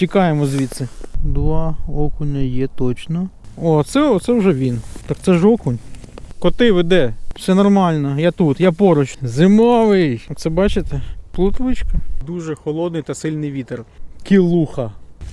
Тікаємо звідси. Два окуня є точно. О, це, це вже він. Так це ж окунь. Коти ви де? Все нормально, я тут, я поруч. Зимовий. Оце бачите? Плутвичка. Дуже холодний та сильний вітер. Кілуха.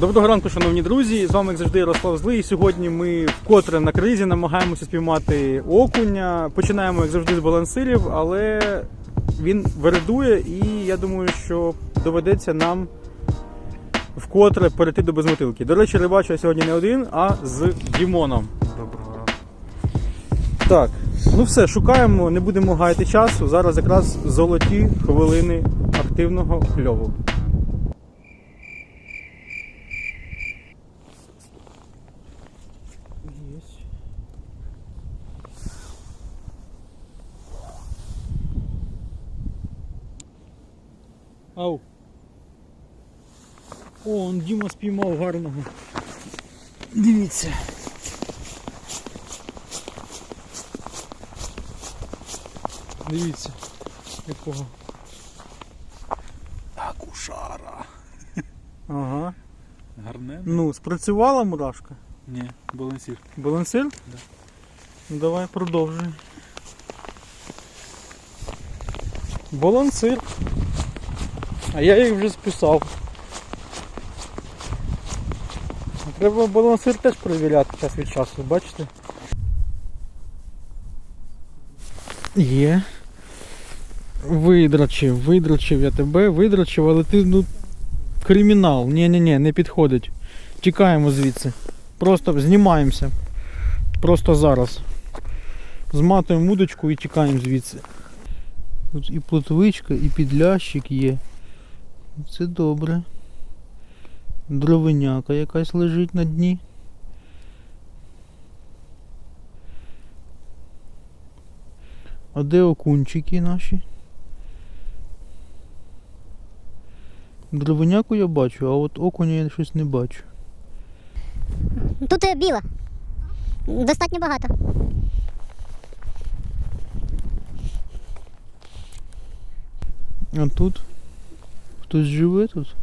Доброго ранку, шановні друзі. З вами як завжди Ярослав Злий. Сьогодні ми вкотре на кризі намагаємося спіймати окуня. Починаємо як завжди з балансирів, але він вередує, і я думаю, що доведеться нам вкотре перейти до безмотилки. До речі, рибачу я сьогодні не один, а з Дімоном. Доброго ранку. Так, ну все, шукаємо, не будемо гаяти часу. Зараз якраз золоті хвилини активного кльову. О, он Діма спіймав гарного. Дивіться. Дивіться, якого. Акушара. Ага. Гарне? Ну, спрацювала мурашка. Ні, балансір. Балансир? Да. Ну давай продовжуй. Балансир. А я їх вже списав. Треба балансир теж перевіряти час від часу, бачите? Є. Видрачив, видрачив я тебе, видрачив, але ти ну кримінал. Ні-ні-ні, не підходить. Тікаємо звідси. Просто знімаємося. Просто зараз. Зматуємо удочку і тікаємо звідси. Тут і плотвичка, і підлящик є. Це добре. Дровиняка якась лежить на дні. А де окунчики наші? Дровиняку я бачу, а от окуня я щось не бачу. Тут е, біла. Достатньо багато. А тут? Хтось живе тут?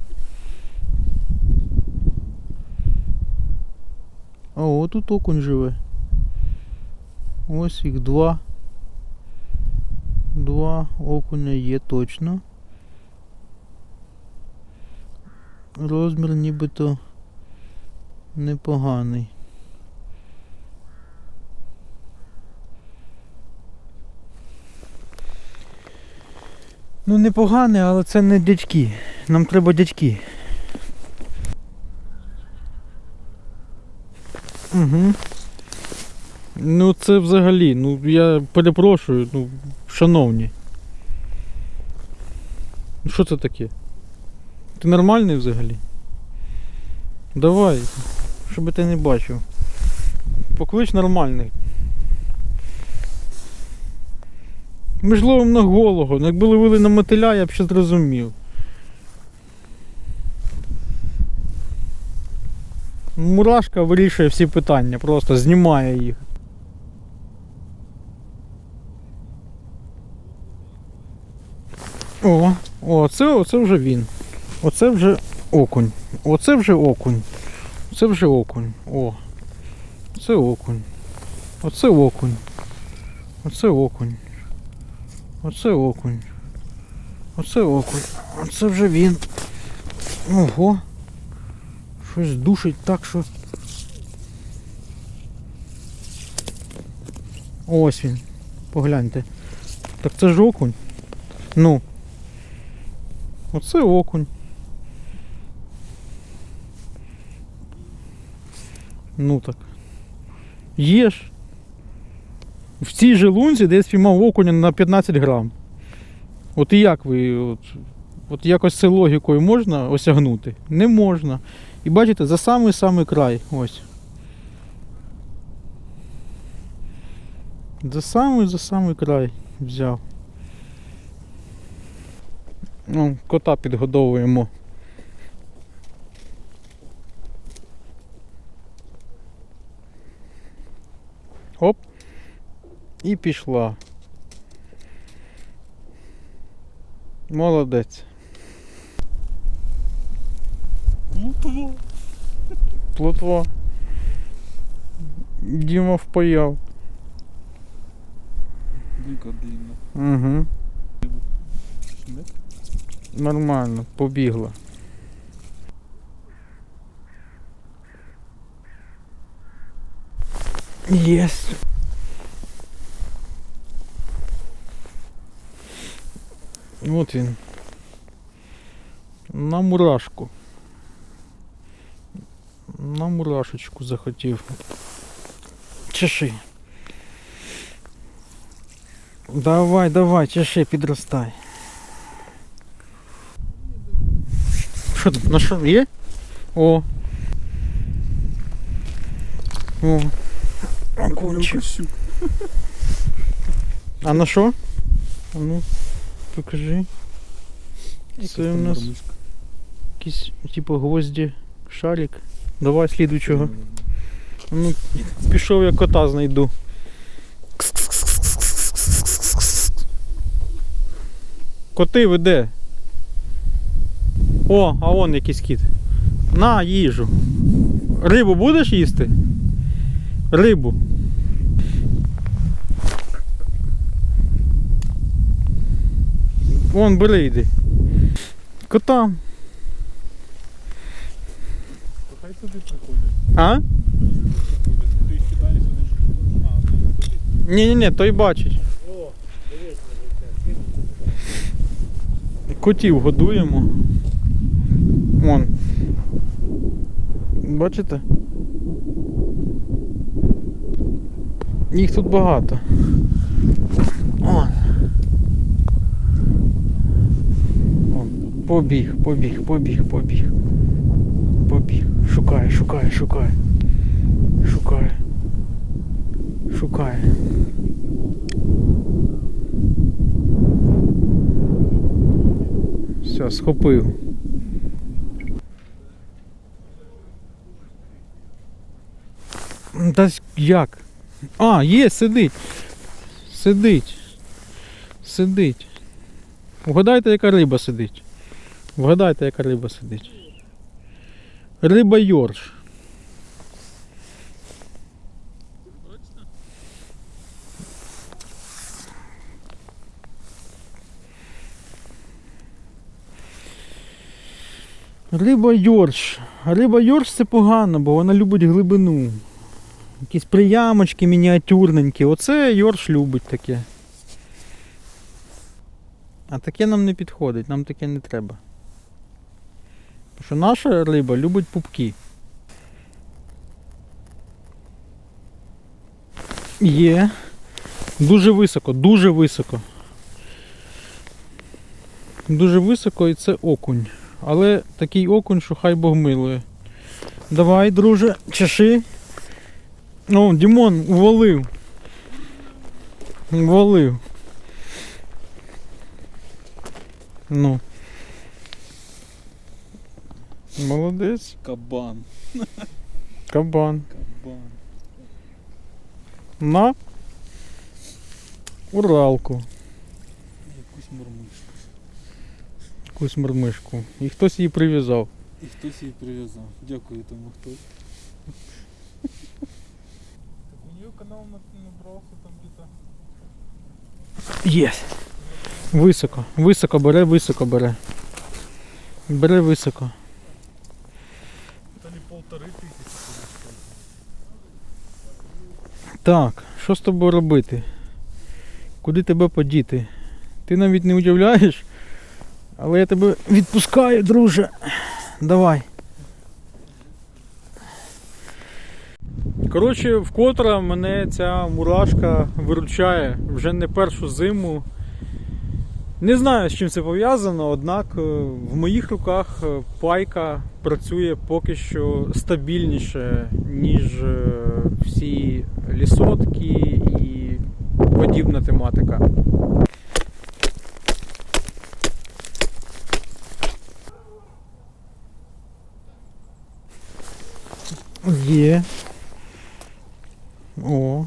А о, тут окунь живе. Ось їх два. Два окуня є точно. Розмір нібито непоганий. Ну непоганий, але це не дядьки. Нам треба дядьки. Угу. Ну це взагалі, ну я перепрошую, ну, шановні. Ну що це таке? Ти нормальний взагалі? Давай, щоб ти не бачив. Поклич нормальний. Ми ж ловимо на голого. Ну, Якби ловили на мотиля, я б ще зрозумів. Мурашка вирішує всі питання, просто знімає їх. О, о, це, оце вже він. Оце вже окунь. Оце вже окунь. Це вже окунь. О. Це окунь. Оце окунь. Оце окунь. Оце окунь. Оце окунь. Оце вже він. Ого. Щось душить так, що. Ось він. Погляньте. Так це ж окунь. Ну. Оце окунь. Ну так. Є ж. В цій же лунці, де я спіймав окуня на 15 грам. От і як ви. От, от якось це логікою можна осягнути? Не можна. І бачите, за самий-самий край. Ось. За самий за самий край взяв. Ну, кота підгодовуємо. Оп. І пішла. Молодець. Плотво. Плотва. Діма впаяв. Дика длинна. Угу. Нормально, побігла. Єс. От він. На мурашку. На мурашечку захотів. Чеши. Давай, давай, чеши, підростай. Що тут? На що? Є? О. О. Окунчик. щук. А на що? А ну, покажи. Це у нас якийсь, типу, гвозді шарик. Давай слідуючого. Ну, пішов я кота знайду. Коти ви де? О, а вон якийсь кіт. На їжу. Рибу будеш їсти? Рибу. Вон бери йди. Кота. Хай А? Ти їх кидаєш вони. А, ну, туди. Ні, ні, ні, той бачить. Котів годуємо. Вон. Бачите? Їх тут багато. Вон. Вон. Побіг, побіг, побіг, побіг. Шукає, шукає, шукає. Шукає. Шукає. Все, схопив. Та як? А, є, сидить. Сидить. Сидить. Вгадайте, яка риба сидить. Вгадайте, яка риба сидить. Риба Йорш. Риба Йорш. Риба Йорш це погано, бо вона любить глибину. Якісь приямочки мініатюрненькі. Оце Йорш любить таке. А таке нам не підходить, нам таке не треба. Що наша риба любить пупки. Є. Дуже високо, дуже високо. Дуже високо і це окунь. Але такий окунь, що хай Бог милує. Давай, друже, чеши. О, Дімон, увалив. Увалив. Ну. Молодець. Кабан. Кабан. Кабан. На Уралку. Якусь мурмишку. Якусь мормишку. І хтось її прив'язав. І хтось її прив'язав. Дякую тому хтось. Так у нее канал набрався там где-то. Є. Високо. Високо бере, високо бере. Бере високо. Та не полтори тисячі. Так, що з тобою робити? Куди тебе подіти? Ти навіть не уявляєш, але я тебе відпускаю, друже. Давай. Коротше, вкотре мене ця мурашка виручає вже не першу зиму. Не знаю, з чим це пов'язано, однак е, в моїх руках е, пайка працює поки що стабільніше, ніж е, всі лісотки і подібна тематика. Є. О.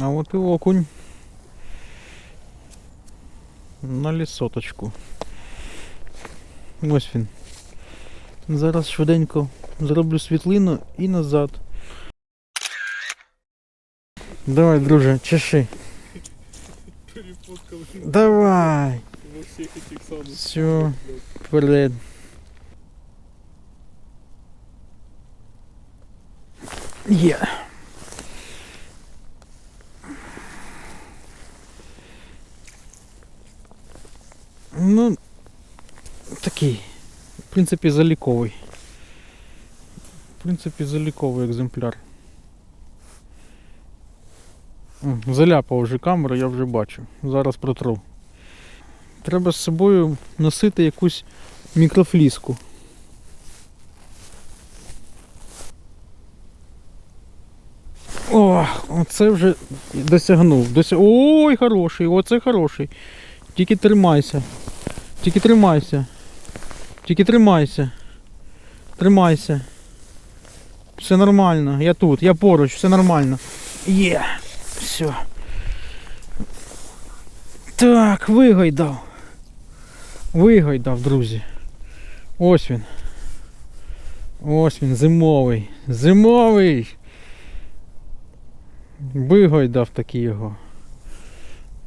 А от і окунь. На лісоточку. Ось він. Зараз швиденько зроблю світлину і назад. Давай, друже, чеши. Перепуткали Давай. во всіх этих самих. Все, вперед. Є. Ну, такий. В принципі, заліковий. В принципі, заліковий екземпляр. Заляпав вже камеру, я вже бачу. Зараз протру. Треба з собою носити якусь мікрофліску. О, оце вже досягнув. Досяг... Ой, хороший, оце хороший. Тільки тримайся. Тільки тримайся. Тільки тримайся. Тримайся. Все нормально. Я тут, я поруч, все нормально. Є. Все. Так, вигайдав. Вигайдав, друзі. Ось він. Ось він, зимовий. Зимовий. Вигайдав такий його.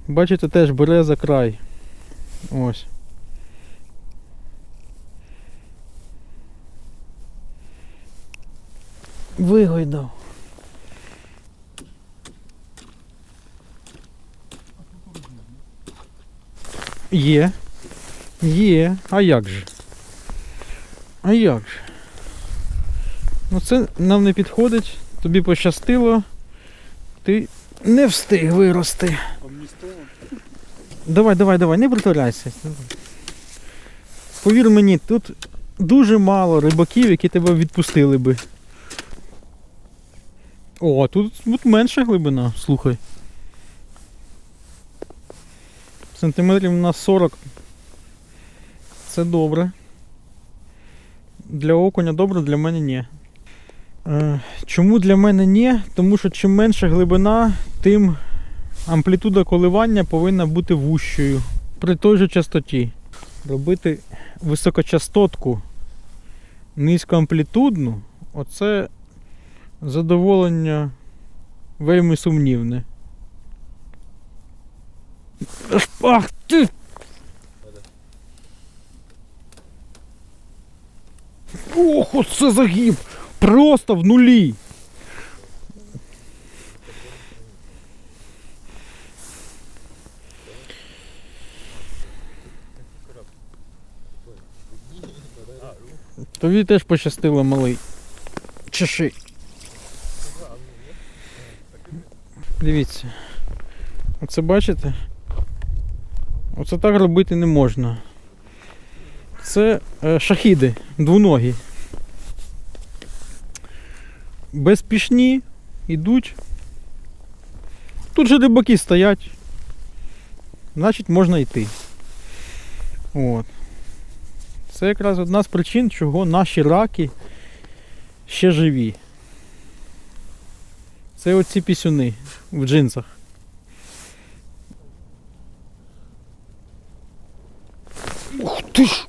Бачите, теж береза край. Ось. Вигайдав. Є. Є. А як же? А як же? Ну це нам не підходить. Тобі пощастило. Ти не встиг вирости. Давай, давай, давай, не притворяйся. Повір мені, тут дуже мало рибаків, які тебе відпустили би. О, тут, тут менша глибина, слухай. Сантиметрів на 40. Це добре. Для окуня добре, для мене ні. Е, чому для мене ні? Тому що чим менша глибина, тим амплітуда коливання повинна бути вущою при той же частоті. Робити високочастотку низькоамплітудну, оце задоволення вельми сумнівне. Ах ти! Ох, оце загиб! Просто в нулі! Тобі теж пощастило, малий. Чеши. Дивіться. Оце бачите? Оце так робити не можна. Це е, шахіди, двоногі. Безпішні, йдуть. Тут же рибаки стоять. Значить можна йти. От. Це якраз одна з причин, чого наші раки ще живі. Це оці пісюни в джинсах. Ух ти ж!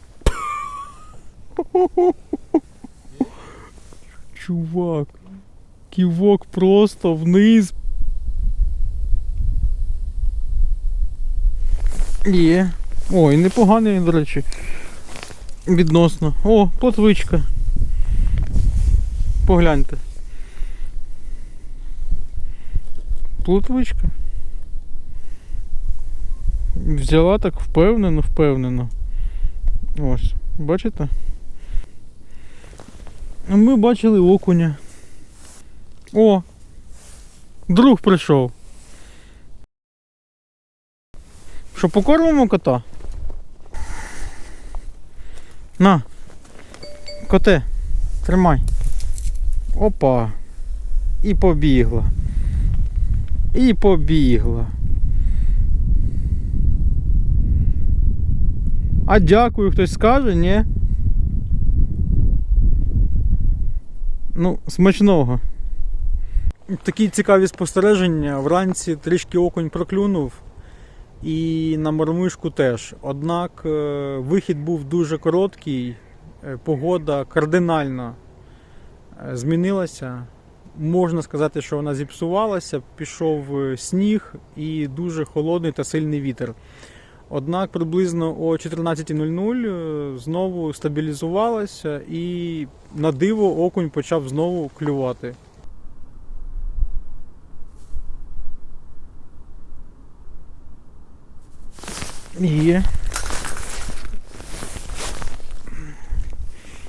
Чувак. Ківок просто вниз. Є. Ой, непоганий, він, до речі. Відносно. О, плотвичка. Погляньте. Плотвичка. Взяла так впевнено, впевнено. Ось, бачите? Ми бачили окуня. О! Друг прийшов. Що, покормимо кота? На. Коте, тримай. Опа. І побігла. І побігла. А дякую, хтось скаже, ні? Ну, смачного. Такі цікаві спостереження. Вранці трішки окунь проклюнув. І на мормишку теж. Однак е, вихід був дуже короткий е, погода кардинально е, змінилася. Можна сказати, що вона зіпсувалася, пішов сніг і дуже холодний та сильний вітер. Однак приблизно о 14.00 е, знову стабілізувалася і на диво окунь почав знову клювати. Є.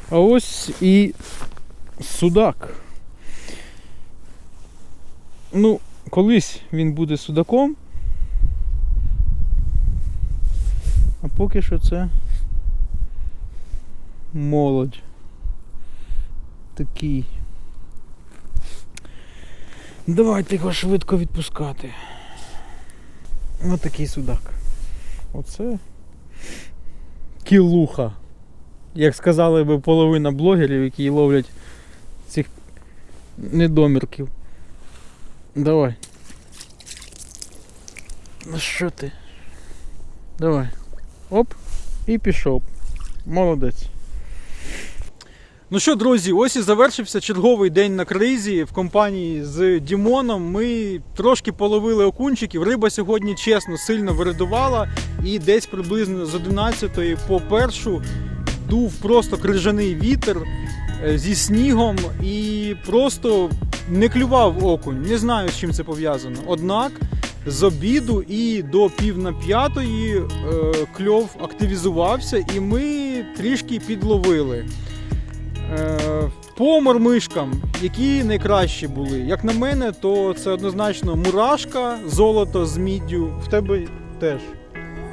А ось і судак. Ну, колись він буде судаком. Поки що це молодь. Такий. Давайте його швидко відпускати. Ось такий судак. Оце кілуха. Як сказали би половина блогерів, які ловлять цих недомірків. Давай. Ну що ти? Давай. Оп, і пішов. Молодець. Ну що, друзі, ось і завершився черговий день на кризі в компанії з Дімоном. Ми трошки половили окунчиків. Риба сьогодні чесно сильно виридувала. І десь приблизно з 11 по першу дув просто крижаний вітер е, зі снігом і просто не клював окунь. Не знаю, з чим це пов'язано. Однак з обіду і до пів на п'ятої е, кльов активізувався, і ми трішки підловили. Е, по мормишкам, які найкращі були. Як на мене, то це однозначно мурашка, золото з міддю. В тебе теж.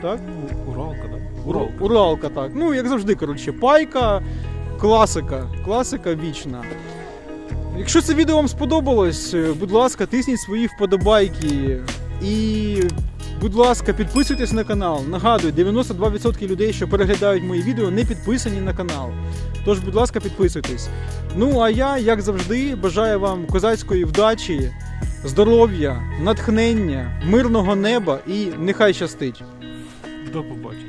Так? Уралка, так? Уралка. Уралка, так. Ну, як завжди, коротше, пайка, класика. Класика вічна. Якщо це відео вам сподобалось, е, будь ласка, тисніть свої вподобайки. І, будь ласка, підписуйтесь на канал. Нагадую, 92% людей, що переглядають мої відео, не підписані на канал. Тож, будь ласка, підписуйтесь. Ну, а я, як завжди, бажаю вам козацької вдачі, здоров'я, натхнення, мирного неба і нехай щастить. До побачення.